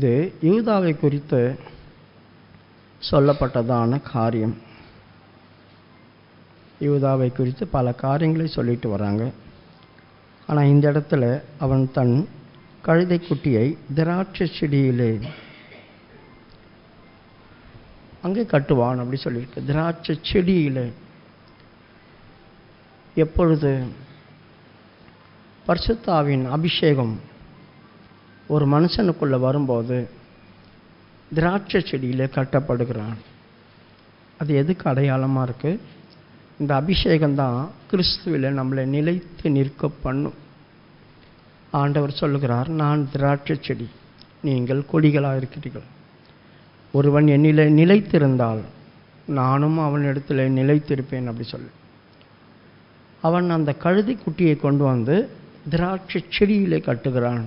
இது யூதாவை குறித்து சொல்லப்பட்டதான காரியம். யூதாவை குறித்து பல காரியங்களை சொல்லிட்டு வராங்க. ஆனால் இந்த இடத்துல அவன் தன் கழுதைக்குட்டியை திராட்சை செடியிலே அங்கே கட்டுவான் அப்படி சொல்லியிருக்கு. திராட்சை செடியில் எப்பொழுது பர்சத்தாவின் அபிஷேகம் ஒரு மனுஷனுக்குள்ளே வரும்போது திராட்சை செடியில் கட்டப்படுகிறான். அது எதுக்கு அடையாளமாக இருக்குது இந்த அபிஷேகம்தான் கிறிஸ்துவில் நம்மளை நிலைத்து நிற்க பண்ணும். ஆண்டவர் சொல்லுகிறார் நான் திராட்சை செடி நீங்கள் கொடிகளாக இருக்கிறீர்கள். ஒருவன் என்னிலே நிலைத்திருந்தால் நானும் அவனிடத்தில் நிலைத்திருப்பேன் அப்படி சொல்லு. அவன் அந்த கழுதி குட்டியை கொண்டு வந்து திராட்சை செடியிலே கட்டுகிறான்.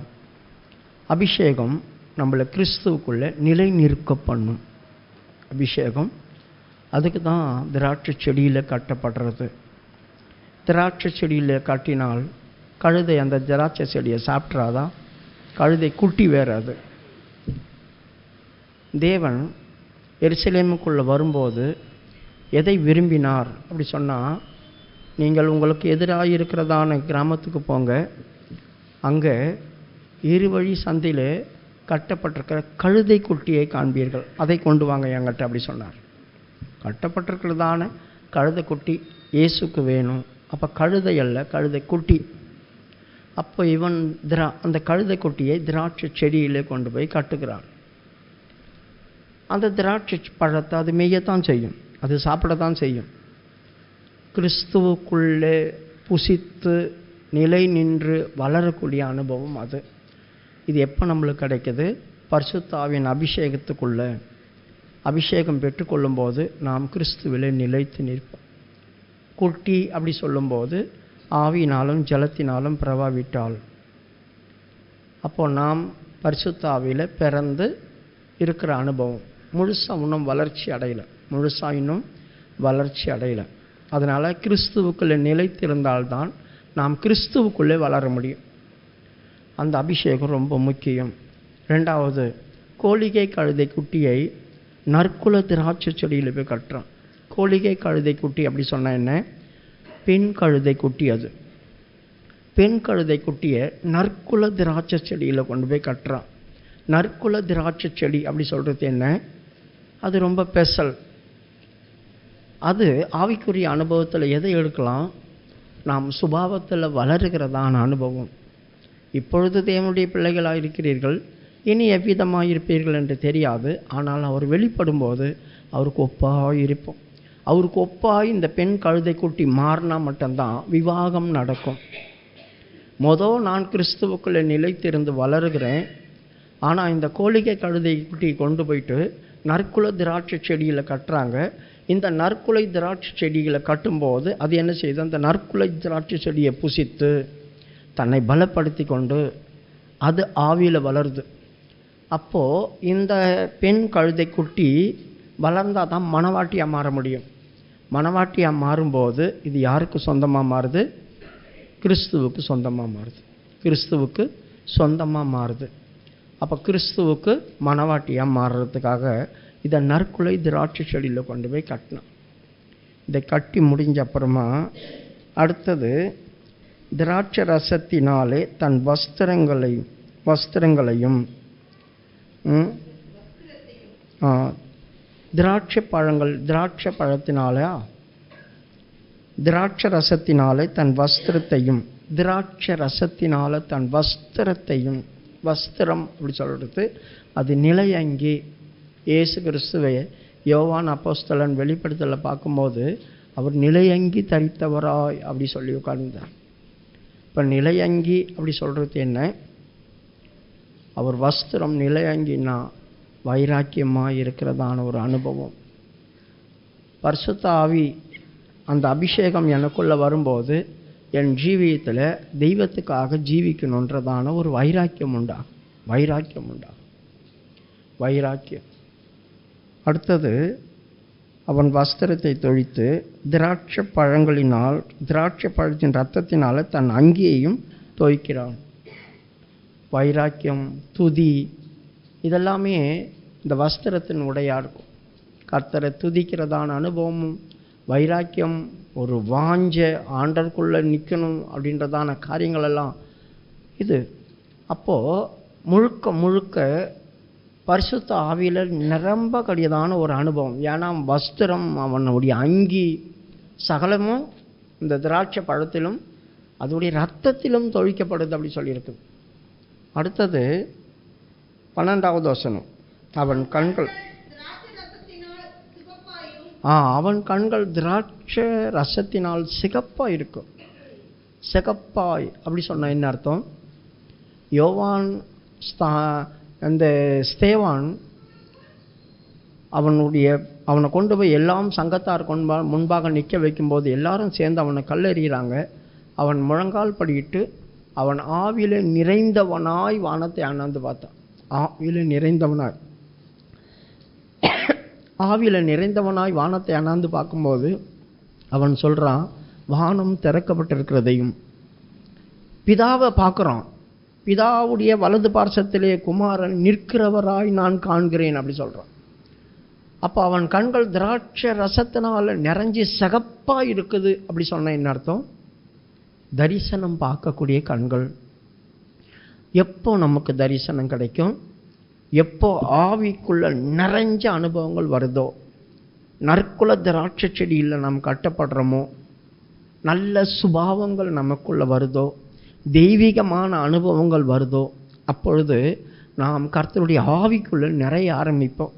அபிஷேகம் நம்மளை கிறிஸ்துவுக்குள்ளே நிலை நிற்க பண்ணும் அபிஷேகம். அதுக்கு தான் திராட்சை செடியில் கட்டப்படுறது. திராட்சை செடியில் கட்டினால் கழுதை அந்த திராட்சை செடியை சாப்பிட்றாதான் கழுதை குட்டி வேறாது அது. தேவன் எருசலேமுக்குள்ளே வரும்போது எதை விரும்பினார்? அப்படி சொன்னால் நீங்கள் உங்களுக்கு எதிராக இருக்கிறதான கிராமத்துக்கு போங்க. அங்கே இருவழி சந்தையில் கட்டப்பட்டிருக்கிற கழுதை குட்டியை காண்பீர்கள். அதை கொண்டு வாங்க என்கிட்ட அப்படி சொன்னார். கட்டப்பட்டிருக்கிறதான கழுதை குட்டி இயேசுக்கு வேணும். அப்போ கழுதை அல்ல கழுதை குட்டி. அப்போ இவன் திரா அந்த கழுதை குட்டியை திராட்சை செடியிலே கொண்டு போய் கட்டுகிறான். அந்த திராட்சை பழத்தை அது மெய்யத்தான் செய்யும். அது சாப்பிடத்தான் செய்யும். கிறிஸ்துவுக்குள்ளே புசித்து நிலை நின்று வளரக்கூடிய அனுபவம் அது. இது எப்போ நம்மளுக்கு கிடைக்கிது? பரிசுத்தாவின் அபிஷேகத்துக்குள்ள. அபிஷேகம் பெற்றுக்கொள்ளும்போது நாம் கிறிஸ்துவிலே நிலைத்து நிற்போம். குட்டி அப்படி சொல்லும்போது ஆவியினாலும் ஜலத்தினாலும் பிரபாவிட்டால் அப்போ நாம் பரிசுத்தாவியில் பிறந்து இருக்கிற அனுபவம். முழுசாக இன்னும் வளர்ச்சி அடையலை. முழுசாக இன்னும் வளர்ச்சி அடையலை. அதனால் கிறிஸ்துவுக்குள்ளே நிலைத்திருந்தால்தான் நாம் கிறிஸ்துவுக்குள்ளே வளர முடியும். அந்த அபிஷேகம் ரொம்ப முக்கியம். ரெண்டாவது கோழிகை கழுதை குட்டியை நற்குல திராட்சை செடியில் போய் கட்டுறான். கோழிகை கழுதை குட்டி அப்படி சொன்னால் என்ன? பெண் கழுதை குட்டி அது. பெண் கழுதை குட்டியை நற்குல திராட்சை செடியில் கொண்டு போய் கட்டுறான். நற்குல திராட்சை செடி அப்படி சொல்கிறது என்ன? அது ரொம்ப பெசல். அது ஆவிக்குரிய அனுபவத்தில் எதை எடுக்கலாம்? நாம் சுபாவத்தில் வளருகிறதான அனுபவம். இப்பொழுது தேவனுடைய பிள்ளைகளாக இருக்கிறீர்கள் இனி எவ்விதமாக இருப்பீர்கள் என்று தெரியாது. ஆனால் அவர் வெளிப்படும்போது அவருக்கு ஒப்பாக இருப்போம் அவருக்கு ஒப்பாக இந்த பெண் கழுதை குட்டி மாறினா மட்டும்தான் விவாகம் நடக்கும். மொதல் நான் கிறிஸ்துவுக்குள்ளே நிலைத்திருந்து வளருகிறேன். ஆனால் இந்த கோழிகை கழுதை குட்டி கொண்டு போயிட்டு நற்குல திராட்சை செடியில் கட்டுறாங்க. இந்த நற்குலை திராட்சை செடிகளை கட்டும்போது அது என்ன செய்யுது அந்த நற்குலை திராட்சை செடியை புசித்து தன்னை பலப்படுத்தி கொண்டு அது ஆவியில் வளருது. அப்போது இந்த பெண் கழுதை குட்டி வளர்ந்தால் தான் மணவாட்டியாக மாற முடியும். மணவாட்டியாக மாறும்போது இது யாருக்கு சொந்தமாக மாறுது? கிறிஸ்துவுக்கு சொந்தமாக மாறுது. கிறிஸ்துவுக்கு சொந்தமாக மாறுது. அப்போ கிறிஸ்துவுக்கு மணவாட்டியாக மாறுறதுக்காக இதை நற்குலை திராட்சை செடியில் கொண்டு போய் கட்டினோம் இதை கட்டி முடிஞ்ச அப்புறமா அடுத்தது திராட்சை ரசத்தினாலே தன் வஸ்திரங்களை வஸ்திரங்களையும் திராட்சை பழங்கள் திராட்சை பழத்தினாலே திராட்சை ரசத்தினாலே தன் வஸ்திரத்தையும் திராட்சை ரசத்தினால தன் வஸ்திரத்தையும் வஸ்திரம் அப்படி சொல்கிறது அது நிலையங்கி இயேசு கிறிஸ்துவை யோவான் அப்போஸ்தலன் வெளிப்படுத்தலை பார்க்கும்போது அவர் நிலையங்கி தரித்தவராய் அப்படி சொல்லி உட்கார்ந்தார். இப்போ நிலையங்கி அப்படி சொல்கிறது என்ன? அவர் வஸ்திரம் நிலையங்கினா வைராக்கியமாக இருக்கிறதான ஒரு அனுபவம். பர்சுத்தாவி அந்த அபிஷேகம் எனக்குள்ளே வரும்போது என் ஜீவியத்தில் தெய்வத்துக்காக ஜீவிக்கணுன்றதான ஒரு வைராக்கியம் உண்டாகும் வைராக்கியம் உண்டாகும் வைராக்கியம். அடுத்தது அவன் வஸ்திரத்தை தொழித்து திராட்சை பழங்களினால் திராட்சை பழத்தின் ரத்தத்தினால் தன் அங்கியையும் தோய்க்கிறான் வைராக்கியம் துதி இதெல்லாமே இந்த வஸ்திரத்தின் உடையாக இருக்கும். கர்த்தரை துதிக்கிறதான அனுபவமும் வைராக்கியம் ஒரு வாஞ்ச ஆண்டர்க்குள்ளே நிற்கணும் அப்படின்றதான காரியங்களெல்லாம் இது. அப்போது முழுக்க முழுக்க பரிசுத்த ஆவியில் நிரம்ப கடியதான ஒரு அனுபவம். ஏன்னா வஸ்திரம் அவனுடைய அங்கி சகலமும் இந்த திராட்சை பழத்திலும் அதோடைய ரத்தத்திலும் தொழிக்கப்படுது அப்படி சொல்லியிருக்கு. அடுத்தது பன்னெண்டாவது வசனம். அவன் கண்கள் ஆ அவன் கண்கள் திராட்சை ரசத்தினால் சிகப்பாக இருக்கும். சிகப்பாய் அப்படி சொன்ன என்ன அர்த்தம்? யோவான் ஸ்தா அந்த ஸ்தேவான் அவனுடைய அவனை கொண்டு போய் எல்லாம் சங்கத்தார் கொன்பா முன்பாக நிற்க வைக்கும்போது எல்லாரும் சேர்ந்து அவனை கல்லெறிகிறாங்க. அவன் முழங்கால் படியிட்டு அவன் ஆவியில் நிறைந்தவனாய் வானத்தை அண்ணாந்து பார்த்தான். ஆவியில் நிறைந்தவனாய். ஆவியில் நிறைந்தவனாய் வானத்தை அண்ணாந்து பார்க்கும்போது அவன் சொல்கிறான் வானம் திறக்கப்பட்டிருக்கிறதையும். பிதாவை பார்க்குறான். பிதாவுடைய வலது பார்சத்திலே குமாரன் நிற்கிறவராய் நான் காண்கிறேன் அப்படி சொல்கிறான் அப்போ அவன் கண்கள் திராட்சை ரசத்தினால் நிறைஞ்சி சகப்பாக இருக்குது அப்படி சொன்ன என்ன அர்த்தம்? தரிசனம் பார்க்கக்கூடிய கண்கள். எப்போ நமக்கு தரிசனம் கிடைக்கும்? எப்போ ஆவிக்குள்ள நிறைஞ்ச அனுபவங்கள் வருதோ? நற்குல திராட்சை செடியில் நாம் கட்டப்படுறோமோ? நல்ல சுபாவங்கள் நமக்குள்ளே வருதோ? தெய்வீகமான அனுபவங்கள் வருதோ அப்பொழுது நாம் கர்த்தருடைய ஆவிக்குள்ளே நிறைய ஆரம்பிப்போம்.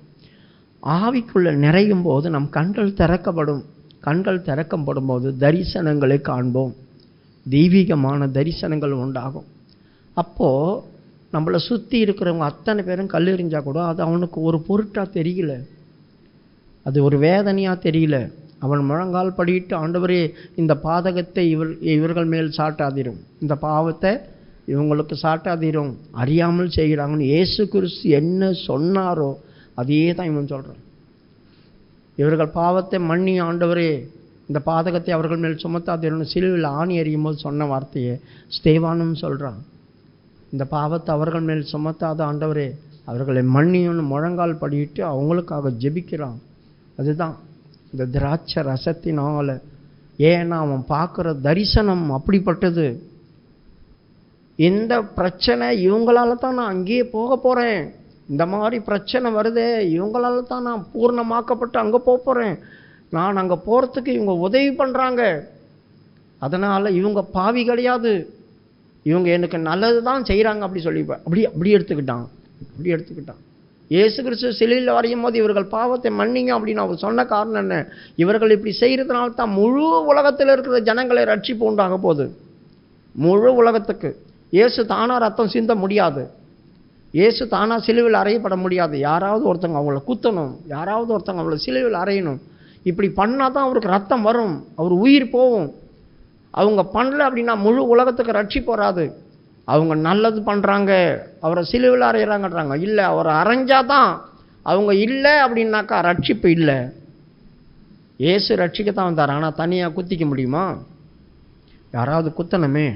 ஆவிக்குள்ளே நிறையும் போது நம் கண்கள் திறக்கப்படும். கண்கள் திறக்கப்படும் போது தரிசனங்களை காண்போம். தெய்வீகமான தரிசனங்கள் உண்டாகும். அப்போது நம்மளை சுற்றி இருக்கிறவங்க அத்தனை பேரும் கல்லெறிஞ்சா கூட அது அவனுக்கு ஒரு பொருட்டாக தெரியல. அது ஒரு வேதனையாக தெரியல. அவன் முழங்கால் படியிட்டு ஆண்டவரே இந்த பாதகத்தை இவர் இவர்கள் மேல் சாட்டாதிரும். இந்த பாவத்தை இவங்களுக்கு சாட்டாதிரும். அறியாமல் செய்கிறாங்கன்னு இயேசு கிறிஸ்து என்ன சொன்னாரோ அதையே தான் இவன் சொல்கிறான் இவர்கள் பாவத்தை மன்னி ஆண்டவரே இந்த பாதகத்தை அவர்கள் மேல் சுமத்தாதிரும்னு சிலுவில் ஆணி எறியும் போது சொன்ன வார்த்தையை ஸ்தேவானும் சொல்கிறான் இந்த பாவத்தை அவர்கள் மேல் சுமத்தாத ஆண்டவரே அவர்களை மன்னியும்னு முழங்கால் படியிட்டு அவங்களுக்காக ஜெபிக்கிறான். அதுதான். இந்த திராட்சை ரசத்தினால் ஏன்னா அவன் பார்க்குற தரிசனம் அப்படிப்பட்டது? இந்த பிரச்சனை இவங்களால தான் நான் அங்கேயே போக போகிறேன் இந்த மாதிரி பிரச்சனை வருதே இவங்களால தான் நான் பூர்ணமாக்கப்பட்டு அங்கே போக போகிறேன் நான் அங்கே போகிறதுக்கு இவங்க உதவி பண்ணுறாங்க அதனால் இவங்க பாவி கிடையாது. இவங்க எனக்கு நல்லது தான் செய்கிறாங்க அப்படி சொல்லி அப்படி அப்படி எடுத்துக்கிட்டான். அப்படி எடுத்துக்கிட்டான். இயேசு கிறிஸ்து சிலையில் வரையும் போது இவர்கள் பாவத்தை மன்னிங்க அப்படின்னு அவர் சொன்ன காரணம் என்ன? இவர்கள் இப்படி செய்கிறதுனால தான் முழு உலகத்தில் இருக்கிற ஜனங்களை ரட்சிப்பு உண்டாக போகுது. முழு உலகத்துக்கு. இயேசு தானாக ரத்தம் சிந்த முடியாது. இயேசு தானாக சிலுவில் அறையப்பட முடியாது. யாராவது ஒருத்தங்க அவங்கள குத்தணும். யாராவது ஒருத்தங்க அவங்கள சிலுவில் அறையணும். இப்படி பண்ணால் தான் அவருக்கு ரத்தம் வரும். அவர் உயிர் போகும். அவங்க பண்ணல அப்படின்னா முழு உலகத்துக்கு ரட்சி வராது. அவங்க நல்லது பண்ணுறாங்க அவரை சிலுவில் அறையிறாங்கன்றாங்க. இல்லை அவரை அரைஞ்சாதான் அவங்க இல்லை அப்படின்னாக்கா ரட்சிப்பு இல்லை. ஏசு ரட்சிக்க தான் வந்தார். ஆனால் தனியாக குத்திக்க முடியுமா? யாராவது குத்தணுமே.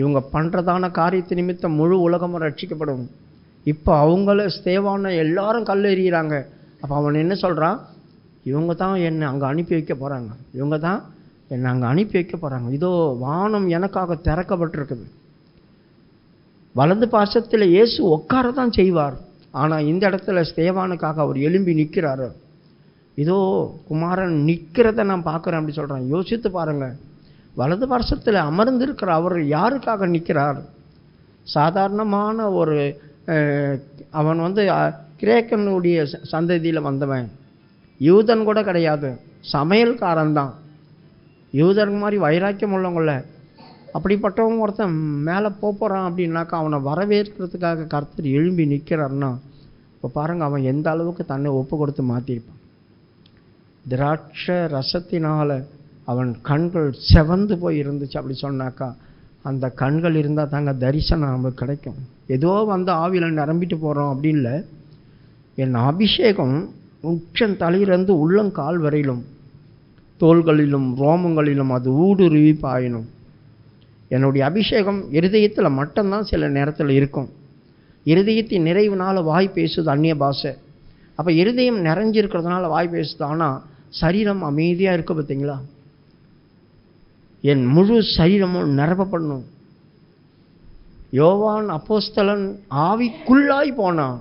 இவங்க பண்ணுறதான காரியத்து நிமித்தம் முழு உலகமும் ரட்சிக்கப்படும். இப்போ அவங்கள ஸ்தேவான எல்லாரும் கல் எறிகிறாங்க அப்போ அவன் என்ன சொல்கிறான் இவங்க தான் என்னை அங்கே அனுப்பி வைக்க போகிறாங்க இவங்க தான் என்னை அங்கே அனுப்பி வைக்க போகிறாங்க இதோ வானம் எனக்காக திறக்கப்பட்டிருக்குது. வலது பாசத்தில் இயேசு உட்கார தான் செய்வார். ஆனால் இந்த இடத்துல ஸ்தேவானுக்காக அவர் எலும்பி நிற்கிறாரு. இதோ குமாரன் நிற்கிறத நான் பார்க்குறேன் அப்படி சொல்கிறேன் யோசித்து பாருங்கள். வலது பாசத்தில் அமர்ந்திருக்கிற அவர் யாருக்காக நிற்கிறார்? சாதாரணமான ஒரு அவன் வந்து கிரேக்கனுடைய சந்ததியில் வந்தவன். யூதன் கூட கிடையாது. சமையல்காரன் தான் யூதன் மாதிரி வைராக்கியம் உள்ளவங்கள அப்படிப்பட்டவங்க ஒருத்தன் மேலே போகிறான் அப்படின்னாக்கா அவனை வரவேற்கிறதுக்காக கர்த்தர் எழும்பி நிற்கிறான்னா இப்போ பாருங்கள் அவன் எந்த அளவுக்கு தன்னை ஒப்பு கொடுத்து மாற்றிருப்பான் திராட்சை ரசத்தினால் அவன் கண்கள் செவந்து போய் இருந்துச்சு அப்படி சொன்னாக்கா அந்த கண்கள் இருந்தால் தாங்க தரிசனம் நமக்கு கிடைக்கும். ஏதோ வந்து ஆவியில் நிரம்பிட்டு போகிறோம் அப்படி இல்லை என் அபிஷேகம் உச்சன் தலையிலிருந்து உள்ளங்கால் வரையிலும் தோள்களிலும் ரோமங்களிலும் அது ஊடுருவி பாயணும். என்னுடைய அபிஷேகம் இருதயத்தில் மட்டும்தான் சில நேரத்தில் இருக்கும். இருதயத்தின் நிறைவுனால் வாய் பேசுது அந்நிய பாஷை. அப்போ இருதயம் நிறைஞ்சிருக்கிறதுனால வாய் பேசுது. ஆனால் சரீரம் அமைதியாக இருக்கு பார்த்தீங்களா என் முழு சரீரமும் நிரப்பப்படணும். யோவான் அப்போஸ்தலன் ஆவிக்குள்ளாய் போனான்.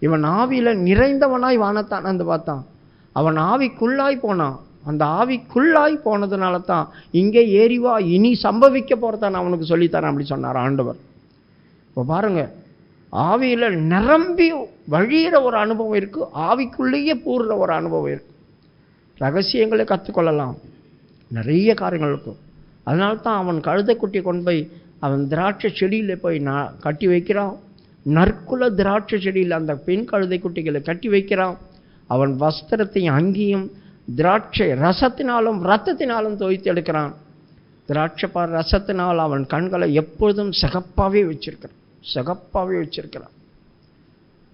இவன் ஆவியில் நிறைந்தவனாய் வானத்தான் வந்து பார்த்தான். அவன் ஆவிக்குள்ளாய் போனான். அந்த ஆவிக்குள்ளாய் போனதுனால தான் இங்கே ஏறிவா இனி சம்பவிக்க போறதான் அவனுக்கு சொல்லித்தரேன் அப்படி சொன்னார் ஆண்டவர். இப்போ பாருங்கள் ஆவியில் நிரம்பி வழியிற ஒரு அனுபவம் இருக்குது ஆவிக்குள்ளேயே பூர்ற ஒரு அனுபவம் இருக்குது ரகசியங்களை கற்றுக்கொள்ளலாம். நிறைய காரியங்கள் இருக்கும். அதனால தான் அவன் கழுதைக்குட்டி கொண்டு போய் அவன் திராட்சை செடியில் போய் நான் கட்டி வைக்கிறான். நற்குல திராட்சை செடியில் அந்த பெண் கழுதை குட்டிகளை கட்டி வைக்கிறான். அவன் வஸ்திரத்தையும் அங்கியும் திராட்சை ரசத்தினாலும் ரத்தத்தினாலும் துவைத்து எடுக்கிறான். திராட்சைப்பா ரசத்தினால் அவன் கண்களை எப்பொழுதும் சிகப்பாகவே வச்சிருக்கிறான். சிகப்பாகவே வச்சிருக்கிறான்.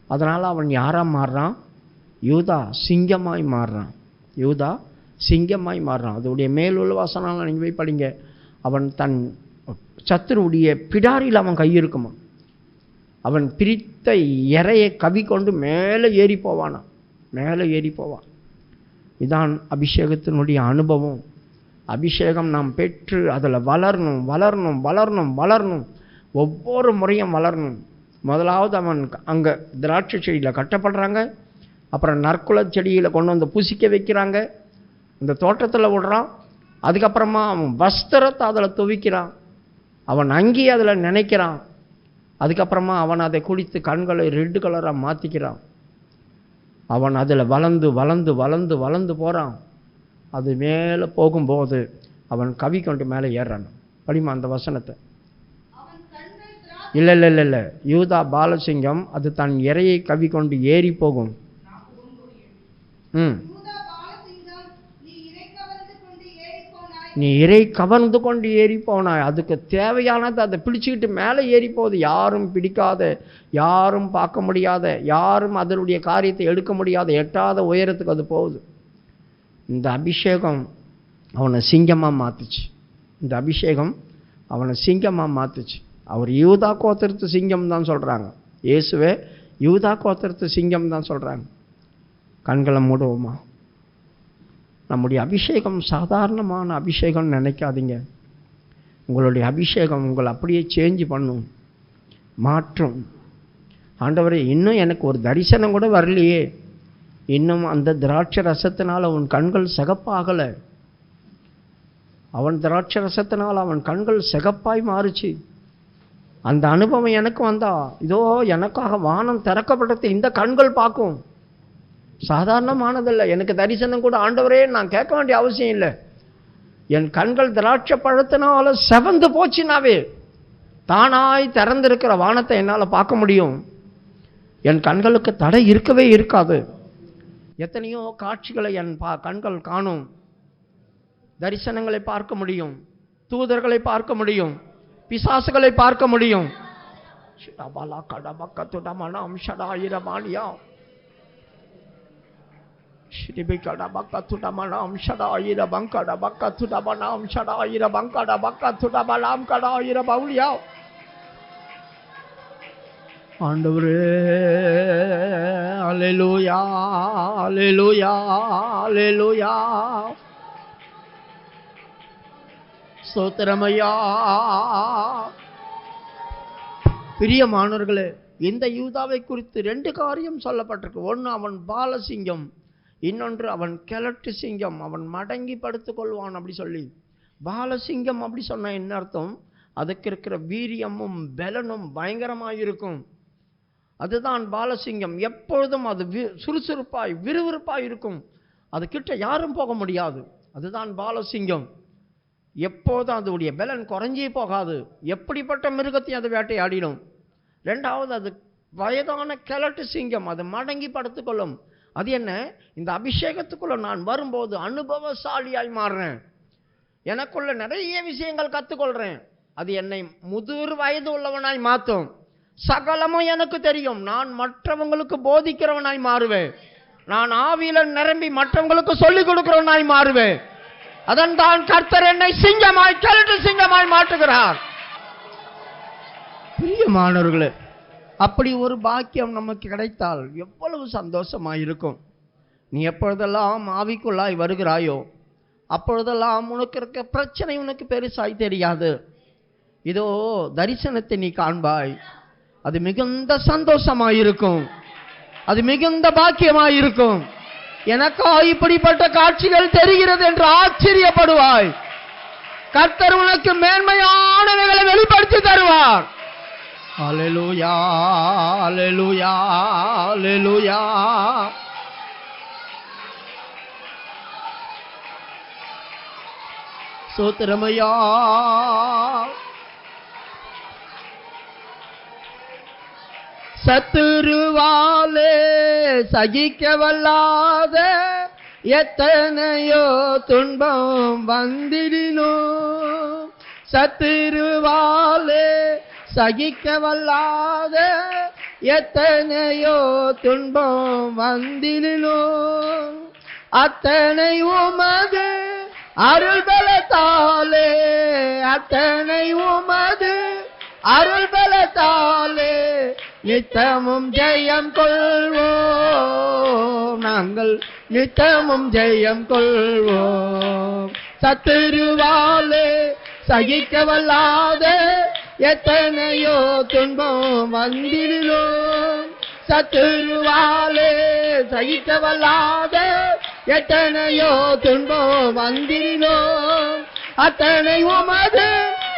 அதனால் அவன் யாராக மாறுறான்? யூதா சிங்கமாய் மாறுறான். யூதா சிங்கமாய் மாறுறான். அதோடைய மேலுள்ள வாசனால் நீங்கள் போய் படிங்க. அவன் தன் சத்துருடைய பிடாரியில் அவன் கையிருக்குமா அவன் பிரித்த இறையை கவி கொண்டு மேலே ஏறி போவானாம். மேலே ஏறி போவான். இதான் அபிஷேகத்தினுடைய அனுபவம். அபிஷேகம் நாம் பெற்று அதில் வளரணும் வளரணும் வளரணும் வளரணும். ஒவ்வொரு முறையும் வளரணும். முதலாவது அவன் அங்கே திராட்சை செடியில் கட்டப்படுறாங்க. அப்புறம் நற்குல செடியில் கொண்டு வந்து புசிக்க வைக்கிறாங்க. இந்த தோட்டத்தில் விடுறான். அதுக்கப்புறமா அவன் வஸ்திரத்தை அதில் துவிக்கிறான். அவன் அங்கி அதில் நினைக்கிறான். அதுக்கப்புறமா அவன் அதை குடித்து கண்களை ரெட் கலராக மாற்றிக்கிறான் அவன் அதில் வளர்ந்து வளர்ந்து வளர்ந்து வளர்ந்து போகிறான் அது மேலே போகும்போது அவன் கவி கொண்டு மேலே ஏறுறான். படிமா அந்த வசனத்தை. இல்லை இல்லை இல்லை இல்லை. யூதா பாலசிங்கம் அது தன் இறையை கவி கொண்டு ஏறி போகும். ம் யூதா பாலசிங்கம் நீ இறை கவர்ந்து கொண்டு ஏறிப்போனாய் நீ இறை கவர்ந்து கொண்டு ஏறி போனாய். அதுக்கு தேவையானது அதை பிடிச்சிக்கிட்டு மேலே ஏறி போகுது. யாரும் பிடிக்காத யாரும் பார்க்க முடியாத யாரும் அதனுடைய காரியத்தை எடுக்க முடியாத எட்டாத உயரத்துக்கு அது போகுது. இந்த அபிஷேகம் அவனை சிங்கமாக மாற்றுச்சு இந்த அபிஷேகம் அவனை சிங்கமாக மாற்றுச்சு அவர் யூதா கோத்திரத்து சிங்கம் தான் சொல்கிறாங்க இயேசுவே யூதா கோத்திரத்து சிங்கம் தான் சொல்கிறாங்க கண்களை மூடுவோமா? நம்முடைய அபிஷேகம் சாதாரணமான அபிஷேகம்னு நினைக்காதீங்க. உங்களுடைய அபிஷேகம் உங்களை அப்படியே சேஞ்ச் பண்ணும் மாற்றும். ஆண்டவரே இன்னும் எனக்கு ஒரு தரிசனம் கூட வரலையே. இன்னும் அந்த திராட்சை ரசத்தினால் அவன் கண்கள் சிகப்பாகலை. அவன் திராட்சை ரசத்தினால் அவன் கண்கள் சிகப்பாய் மாறுச்சு. அந்த அனுபவம் எனக்கு வந்தா இதோ எனக்காக வானம் திறக்கப்பட்டது இந்த கண்கள் பார்க்கும். சாதாரணமானதல்ல. எனக்கு தரிசனம் கூட ஆண்டவரே நான் கேட்க வேண்டிய அவசியம் இல்லை. என் கண்கள் திராட்சை பழத்தினால செவந்து போச்சுனாவே தானாய் திறந்திருக்கிற வானத்தை என்னால் பார்க்க முடியும். என் கண்களுக்கு தடை இருக்கவே இருக்காது. எத்தனையோ காட்சிகளை என் பா கண்கள் காணும். தரிசனங்களை பார்க்க முடியும். தூதர்களை பார்க்க முடியும். பிசாசுகளை பார்க்க முடியும். ஷிடபலா கடபக்கத்துடமனம் ஷடாயிரமானியா ஷிடிபிகடபக்கத்துடமனம் ஷடாயிரபங்கடபக்கத்துடமனம் ஷடாயிரபங்கடபக்கத்துடபலாம் கடாயிர பவுலியா ஆண்டவரே அலெலுயா அலெலுயா அலெலுயா ஸ்தோத்திரமையா. பிரியமானவர்களே இந்த யூதாவை குறித்து ரெண்டு காரியம் சொல்லப்பட்டிருக்கு. ஒன்று அவன் பாலசிங்கம் இன்னொன்று அவன் கிழட்டு சிங்கம் அவன் மடங்கி படுத்துக்கொள்வான் அப்படி சொல்லி. பாலசிங்கம் அப்படி சொன்ன என்ன அர்த்தம்? அதுக்கு இருக்கிற வீரியமும் பலனும் பயங்கரமாக இருக்கும் அதுதான் பாலசிங்கம். எப்பொழுதும் அது வி சுறுசுறுப்பாய் விறுவிறுப்பாய் இருக்கும். அது கிட்ட யாரும் போக முடியாது. அதுதான் பாலசிங்கம். எப்போதும் அதோடைய பலன் குறைஞ்சே போகாது. எப்படிப்பட்ட மிருகத்தையும் அது வேட்டையாடிடும். ரெண்டாவது அது வயதான கிழட்டு சிங்கம். அது மடங்கி படுத்துக்கொள்ளும். அது என்ன? இந்த அபிஷேகத்துக்குள்ளே நான் வரும்போது அனுபவசாலியாய் மாறுறேன். எனக்குள்ள நிறைய விஷயங்கள் கற்றுக்கொள்கிறேன் அது என்னை முதிர் வயது உள்ளவனாய் மாற்றும் சகலமும் எனக்கு தெரியும். நான் மற்றவங்களுக்கு போதிக்கிறவனாய் மாறுவேன். நான் ஆவியில நிரம்பி மற்றவங்களுக்கு சொல்லிக் கொடுக்கிறவனாய் மாறுவேன். அதன் தான் கர்த்தர் என்னை சிங்கமாய் கரட்டு சிங்கமாய் மாற்றுகிறார். பிரியமானவர்களே அப்படி ஒரு பாக்கியம் நமக்கு கிடைத்தால் எவ்வளவு சந்தோஷமாக இருக்கும் நீ எப்பொழுதெல்லாம் ஆவிக்குள்ளாய் வருகிறாயோ அப்பொழுதெல்லாம் உனக்கு இருக்க பிரச்சனை உனக்கு பெருசாய் தெரியாது. இதோ தரிசனத்தை நீ காண்பாய். அது மிகுந்த சந்தோஷமாயிருக்கும். அது மிகுந்த பாக்கியமாயிருக்கும். எனக்கா இப்படிப்பட்ட காட்சிகள் தெரிகிறது என்று ஆச்சரியப்படுவாய். கர்த்தர் உனக்கு மேன்மையானவைகளை வெளிப்படுத்தி தருவார். அல்லேலூயா அல்லேலூயா அல்லேலூயா சோத்திரமையா. சத்துருவாலே சகிக்க வல்லாத எத்தனையோ துன்பம் வந்திடினோ சத்துருவாலே சகிக்க வல்லாத எத்தனையோ துன்பம் வந்திடினும் அத்தனை உமது அருள் பலத்தாலே அத்தனை உமது அருள் பலத்தாலே நித்தமும் ஜெயம் கொள்வோம். நாங்கள் நித்தமும் ஜெயம் கொள்வோம். சத்துருவாலே சகிக்க வல்லாத எத்தனையோ துன்பம் வந்திருந்தோம் சத்துருவாலே சகித்தவல்லாத எத்தனையோ துன்பம் வந்திருந்தோம் அத்தனை உமது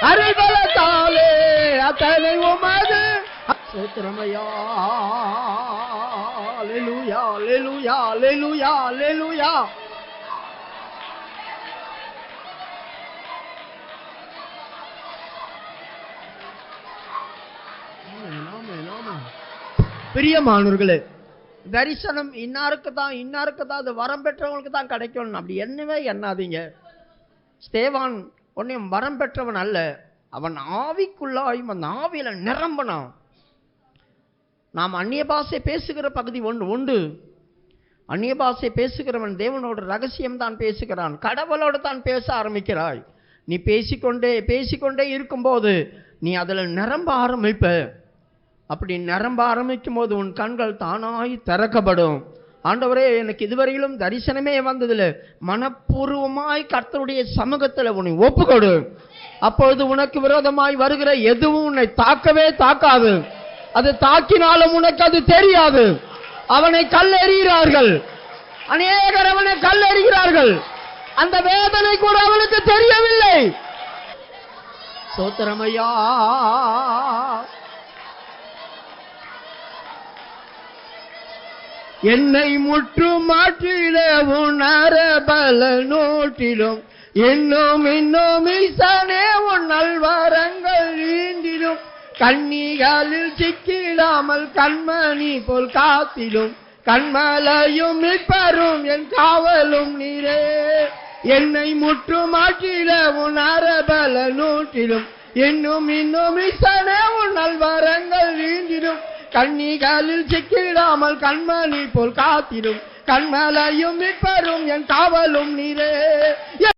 அருள்பலத்தாலே அத்தனை உமது சூத்திரமையா லெலுயா லெலுயா லெலுயா லெலுயா பிரியமானவர்களே தரிசனம் இன்னாருக்கு தான் இன்னாருக்கு தான் அது வரம் பெற்றவங்களுக்கு தான் கிடைக்கணும் அப்படி என்னவே எண்ணாதீங்க. ஸ்தேவான் ஒன்றையும் வரம் பெற்றவன் அல்ல. அவன் ஆவிக்குள்ளாயும் அந்த ஆவியில் நிரம்பினான். நாம் அந்நிய பாஷை பேசுகிற பகுதி ஒன்று உண்டு. அந்நிய பாஷை பேசுகிறவன் தேவனோட ரகசியம் தான் பேசுகிறான். கடவுளோடு தான் பேச ஆரம்பிக்கிறாய். நீ பேசிக்கொண்டே பேசிக்கொண்டே இருக்கும்போது நீ அதில் நிரம்ப ஆரம்பிப்ப. அப்படி நிரம்ப ஆரம்பிக்கும் போது உன் கண்கள் தானாய் திறக்கப்படும். ஆண்டவரே எனக்கு இதுவரையிலும் தரிசனமே வந்ததில்லை. மனப்பூர்வமாய் கர்த்தருடைய சமூகத்தில் உன்னை ஒப்புக்கொடு. அப்பொழுது உனக்கு விரோதமாய் வருகிற எதுவும் உன்னை தாக்கவே தாக்காது. அது தாக்கினாலும் உனக்கு அது தெரியாது. அவனை கல்லெறிகிறார்கள். அநேகர் அவனை கல்லெறிகிறார்கள். அந்த வேதனை கூட அவனுக்கு தெரியவில்லை. சோத்திரமையா என்னை முற்று மாற்றிட உணர பல நோட்டிடும் இன்னும் இன்னும் ஈசனே உன் நல்வாரங்கள் ஈண்டிடும் கண்ணிகளில் சிக்கிடாமல் கண்மணி போல் காத்திடும். கண்மலையும் நிற்பரும் என் காவலும் நீரே. என்னை முற்று மாற்றிட உன் அரபல நூற்றிடும். இன்னும் இன்னும் ஈசனே உன் நல்வாரங்கள் ஈண்டிடும் கண்ணிகளில் சிக்கிடாமல் கண்மணி போல் காத்திடும். கண்மலையும் நிற்பரும் என் காவலும் நீரே.